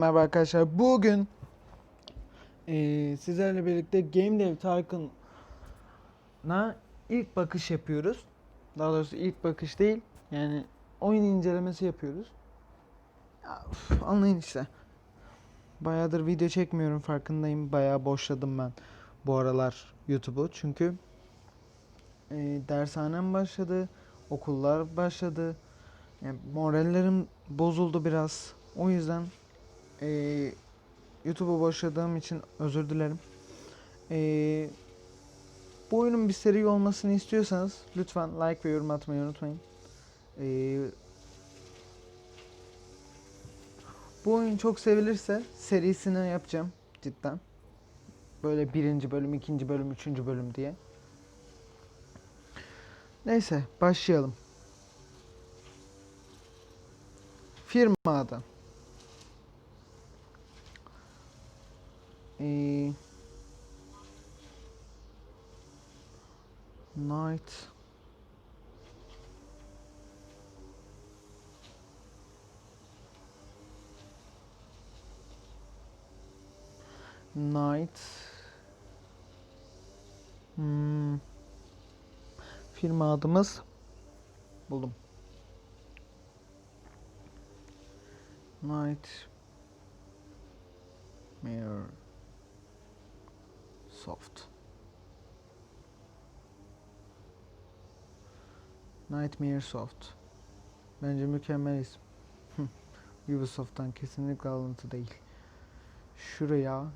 Merhaba arkadaşlar. Bugün eee, sizlerle birlikte Game Dev Tycoon'a ilk bakış yapıyoruz. Daha doğrusu ilk bakış değil. Yani oyun incelemesi yapıyoruz. Ya, üf, anlayın işte. Bayağıdır video çekmiyorum farkındayım. Bayağı boşladım ben bu aralar YouTube'u. Çünkü eee dershanem başladı. Okullar başladı. Yani morallerim bozuldu biraz. O yüzden ee, YouTube'u boşladığım için özür dilerim. Ee, bu oyunun bir seri olmasını istiyorsanız lütfen like ve yorum atmayı unutmayın. Ee, bu oyun çok sevilirse serisini yapacağım cidden. Böyle birinci bölüm, ikinci bölüm, üçüncü bölüm diye. Neyse başlayalım. Firma adı. Ee, Night Night hmm. Firma adımız buldum. Night Mirror Soft. Nightmare Soft. Bence mükemmel isim. Ubisoft'tan kesinlikle alıntı değil. Şuraya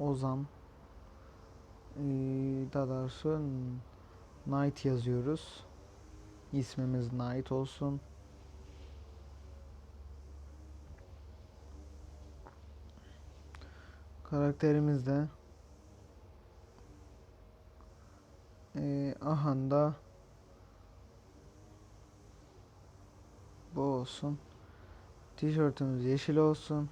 Ozan ee, daha doğrusu Night yazıyoruz. İsmimiz Night olsun. Karakterimiz de ee, Ahanda bu olsun. Tişörtümüz yeşil olsun.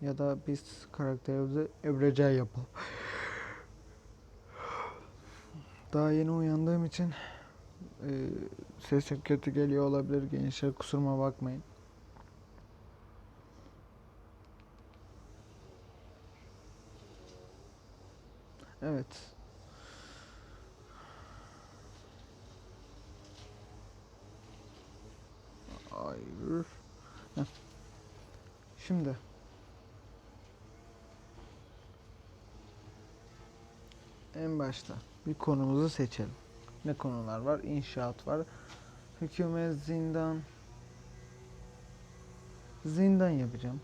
Ya da biz karakterimizi Ebreca yapalım. Daha yeni uyandığım için ee, sesim kötü geliyor olabilir gençler kusuruma bakmayın. Evet. Hayır. Heh. Şimdi. En başta bir konumuzu seçelim. Ne konular var? İnşaat var. Hükümet, zindan. Zindan yapacağım.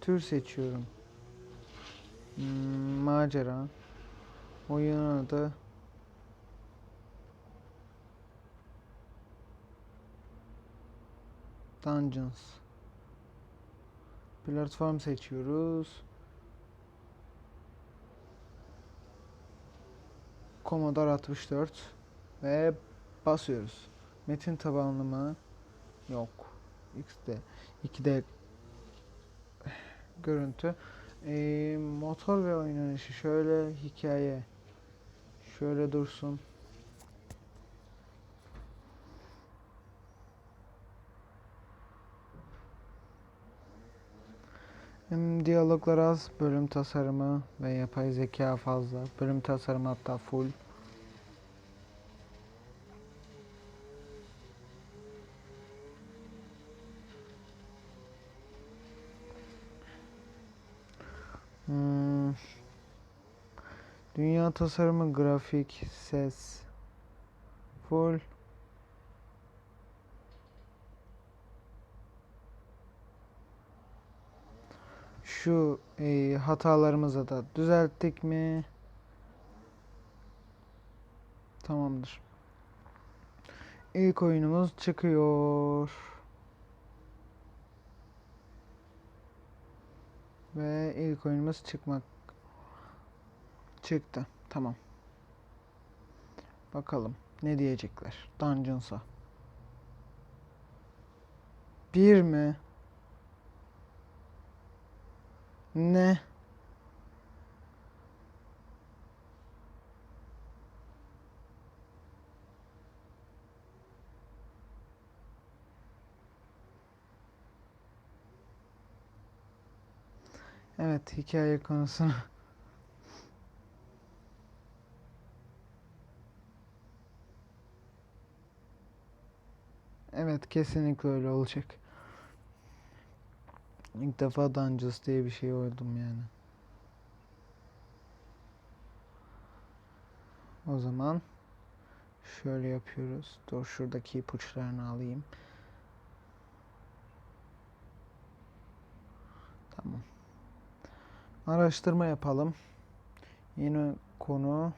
Tür seçiyorum. Hmm, macera. Oyun adı. Dungeons. Platform seçiyoruz. Commodore 64 ve basıyoruz. Metin tabanlı mı? Yok. X'de 2D görüntü. Ee, motor ve oynanışı şöyle hikaye şöyle dursun. Hem diyaloglar az, bölüm tasarımı ve yapay zeka fazla. Bölüm tasarımı hatta full. Dünya tasarımı, grafik, ses, full. Şu e, hatalarımızı da düzelttik mi? Tamamdır. İlk oyunumuz çıkıyor. Ve ilk oyunumuz çıkmak Çıktı. Tamam. Bakalım ne diyecekler. Dungeons'a. Bir mi? Ne? Evet hikaye konusunu Evet kesinlikle öyle olacak. İlk defa Dungeons diye bir şey oldum yani. O zaman şöyle yapıyoruz. Dur şuradaki ipuçlarını alayım. Tamam. Araştırma yapalım. Yeni konu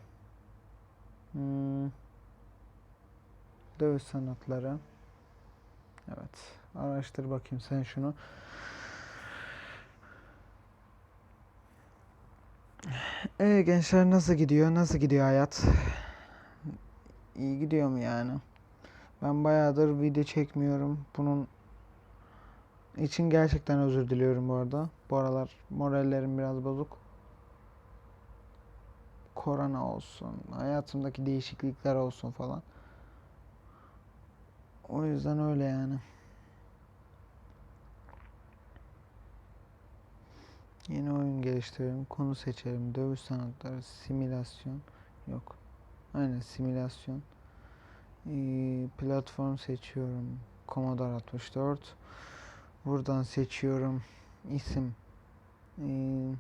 hmm, dövüş sanatları. Evet. Araştır bakayım sen şunu. Ee gençler nasıl gidiyor? Nasıl gidiyor hayat? İyi gidiyor mu yani? Ben bayağıdır video çekmiyorum. Bunun için gerçekten özür diliyorum bu arada. Bu aralar morallerim biraz bozuk. Korona olsun, hayatımdaki değişiklikler olsun falan. O yüzden öyle yani. Yeni oyun geliştirelim, konu seçelim, dövüş sanatları, simülasyon, yok. Aynen simülasyon. Ee, platform seçiyorum, Commodore 64. Buradan seçiyorum, isim. Ee,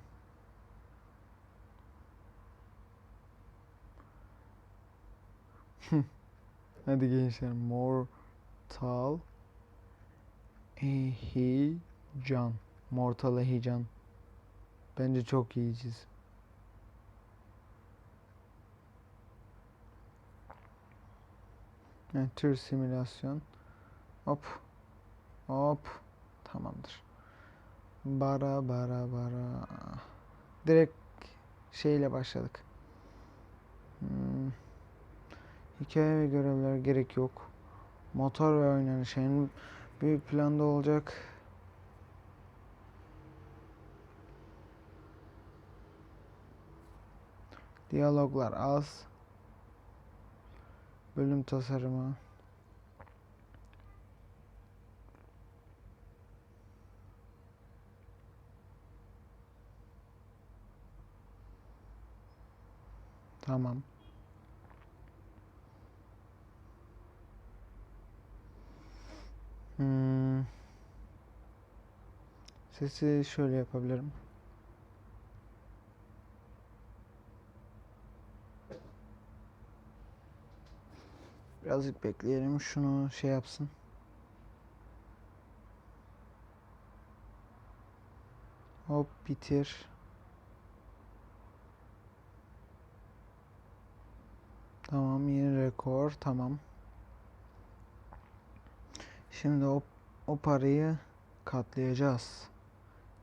Hadi gençler, Mortal Ehican. Mortal Ehican. Bence çok iyi çizim. Evet, tür simülasyon. Hop. Hop. Tamamdır. Bara bara bara. Direkt şeyle başladık. Hmm. Hikaye ve görevler gerek yok. Motor ve oynanış en büyük planda olacak. Diyaloglar az. Bölüm tasarımı. Tamam. Hmm. Sesi şöyle yapabilirim. Birazcık bekleyelim şunu şey yapsın. Hop bitir. Tamam yeni rekor tamam. Şimdi o, o parayı katlayacağız.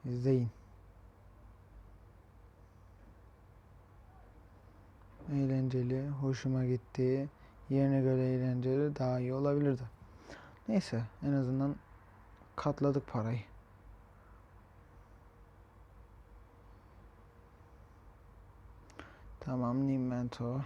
İzleyin. Eğlenceli, hoşuma gitti. Yerine göre eğlenceli daha iyi olabilirdi. Neyse en azından katladık parayı. Tamam Nimento.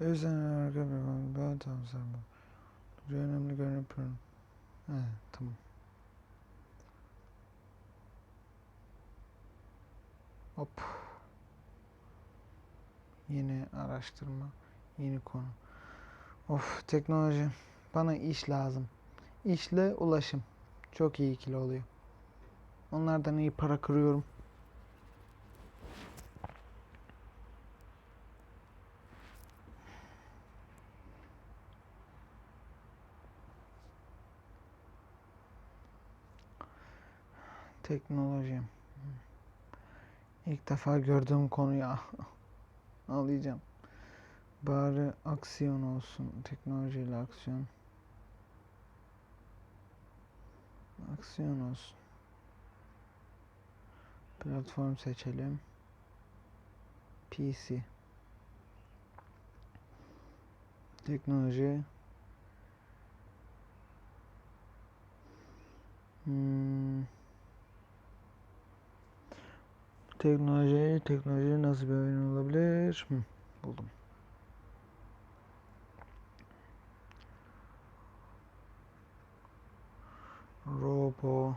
Dövüşten arka bir konu. Ben tamam sen bu. Önemli görünüp He, tamam. Hop. Yeni araştırma, yeni konu. Of teknoloji. Bana iş lazım. İşle ulaşım. Çok iyi ikili oluyor. Onlardan iyi para kırıyorum. Teknoloji. İlk defa gördüğüm konu ya. Ağlayacağım. Bari aksiyon olsun. Teknolojiyle aksiyon. Aksiyon olsun. Platform seçelim. PC. Teknoloji. Hmm. Teknoloji, teknoloji nasıl bir oyun olabilir? Hı. Buldum. Robo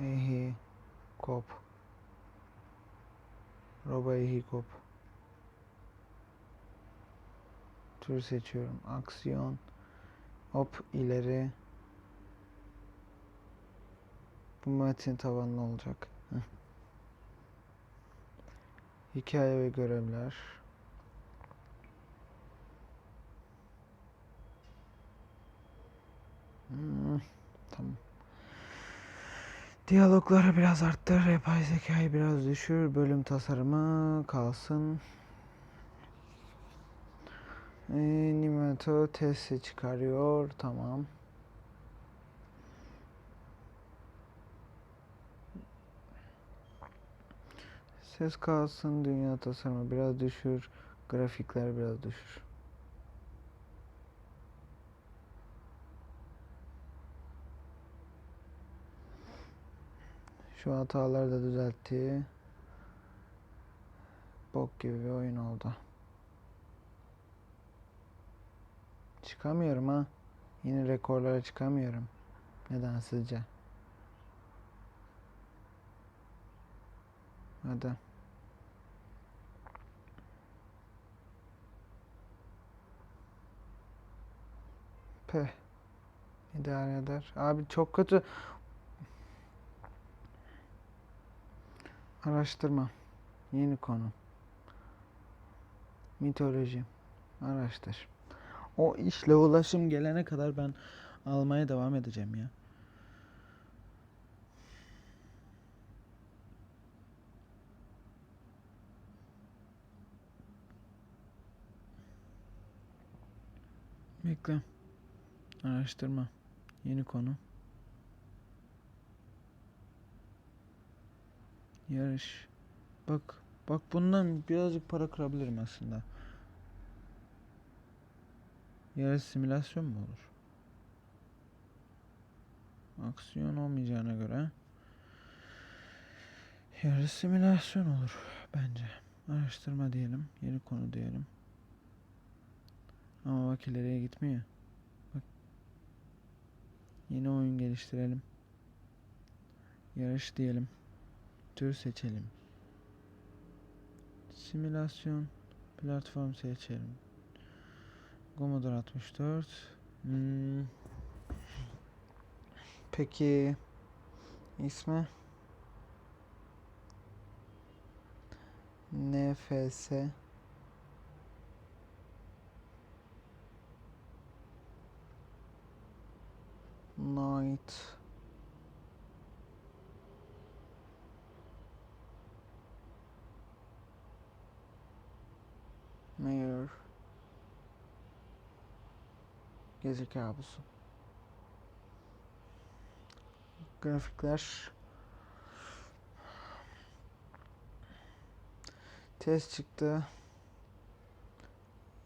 Ehi Kop Robo Ehi Kop Tür seçiyorum. Aksiyon Hop ileri Bu metin tabanlı olacak. Hikaye ve görevler. Hmm, tamam. Diyalogları biraz arttır, yapay zekayı biraz düşür, bölüm tasarımı kalsın. Ee, Nimeto testi çıkarıyor, tamam. Ses kalsın, dünya tasarımı biraz düşür, grafikler biraz düşür. Şu hataları da düzeltti. Bok gibi bir oyun oldu. Çıkamıyorum ha. Yine rekorlara çıkamıyorum. Neden sizce? Hadi. Peh. İdare eder. Abi çok kötü. Araştırma. Yeni konu. Mitoloji. Araştır. O işle ulaşım gelene kadar ben almaya devam edeceğim ya. Bekle. Araştırma. Yeni konu. Yarış. Bak, bak bundan birazcık para kırabilirim aslında. Yarış simülasyon mu olur? Aksiyon olmayacağına göre yarış simülasyon olur bence. Araştırma diyelim, yeni konu diyelim. Ama bak ileriye gitmiyor. Yeni oyun geliştirelim. Yarış diyelim. Tür seçelim. Simülasyon platform seçelim. Commodore 64. Hmm. Peki ismi NFS Night. Mayor. Gece kabusu. Grafikler. Test çıktı.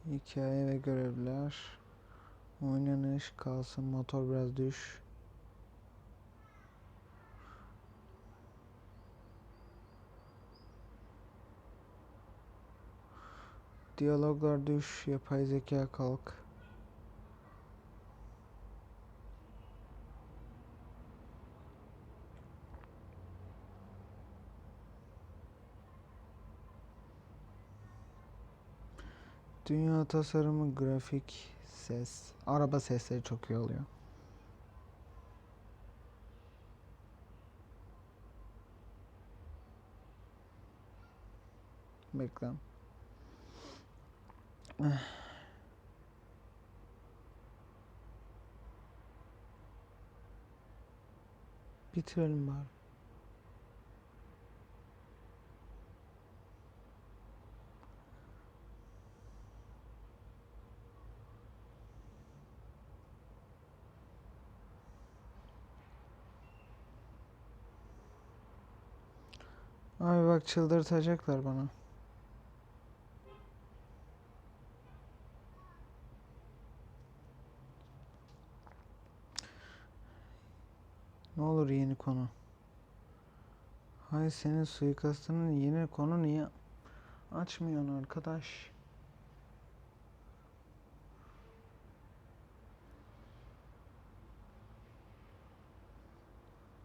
Hikaye ve görevler Oynanış kalsın motor biraz düş. Diyaloglar düş yapay zeka kalk. Dünya tasarımı, grafik, ses. Araba sesleri çok iyi oluyor. Bekle. Bitirelim bari. Abi bak çıldırtacaklar bana. Ne olur yeni konu. Hay senin suikastının yeni konu niye? Açmıyorsun arkadaş.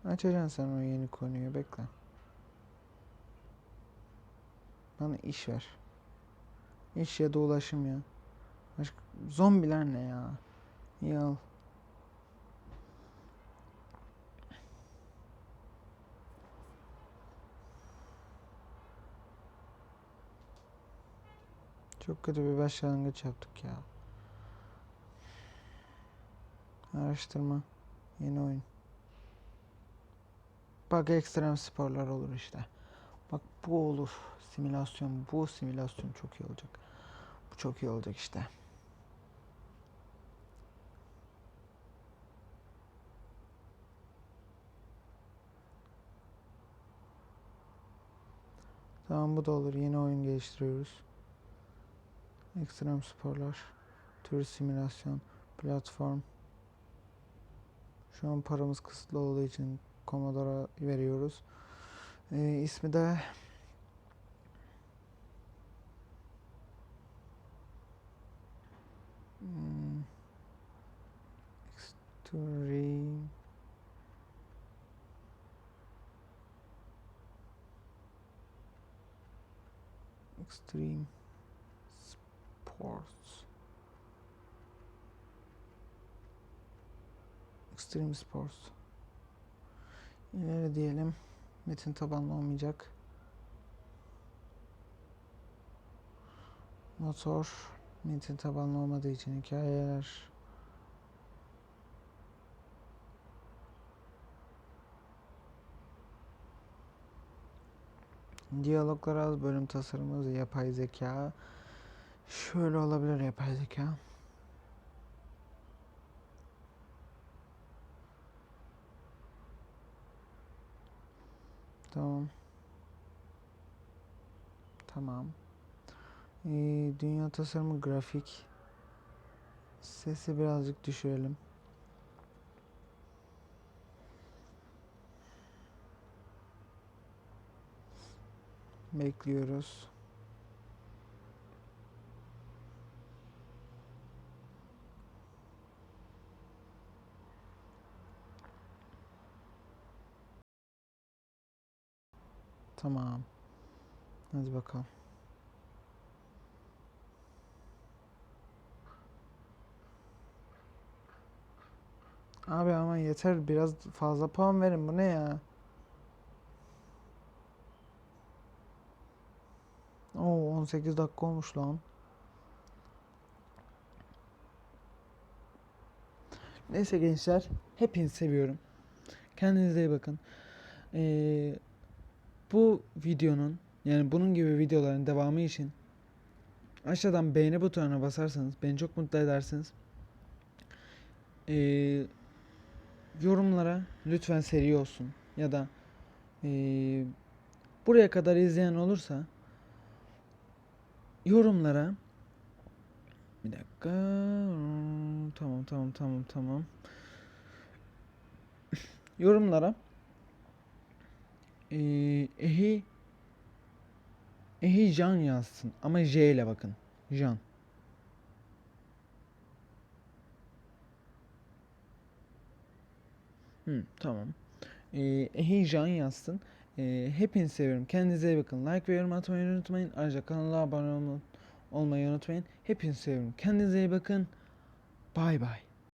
Açacaksın sen o yeni konuyu bekle. Bana iş ver. İş ya da ulaşım ya. Başka... Zombiler ne ya? İyi al. Çok kötü bir başlangıç yaptık ya. Araştırma. Yeni oyun. Bak ekstrem sporlar olur işte. Bak bu olur. Simülasyon. Bu simülasyon çok iyi olacak. Bu çok iyi olacak işte. Tamam bu da olur. Yeni oyun geliştiriyoruz. Ekstrem sporlar. Tür simülasyon. Platform. Şu an paramız kısıtlı olduğu için Commodore'a veriyoruz. Ee, ismi de Hmm, Extreme Extreme Sports. Extreme Sports. İleri diyelim. Metin tabanlı olmayacak. Motor metin tabanlı olmadığı için hikayeler Diyaloglar az bölüm tasarımı yapay zeka. Şöyle olabilir yapay zeka. Tamam. Tamam. Ee, dünya tasarımı grafik. Sesi birazcık düşürelim. Bekliyoruz. Tamam. Hadi bakalım. Abi ama yeter biraz fazla puan verin bu ne ya? Oo 18 dakika olmuş lan. Neyse gençler hepinizi seviyorum. Kendinize iyi bakın. Ee, bu videonun yani bunun gibi videoların devamı için aşağıdan beğeni butonuna basarsanız beni çok mutlu edersiniz. Ee, yorumlara lütfen seri olsun ya da ee, buraya kadar izleyen olursa yorumlara bir dakika tamam tamam tamam tamam yorumlara ee, ehi ehi Jan yazsın ama J ile bakın Jan Hı, tamam. Ee, heyecan yazsın. Ee, hepinizi seviyorum. Kendinize iyi bakın. Like ve yorum atmayı unutmayın. Ayrıca kanala abone olma- olmayı unutmayın. Hepinizi seviyorum. Kendinize iyi bakın. Bay bay.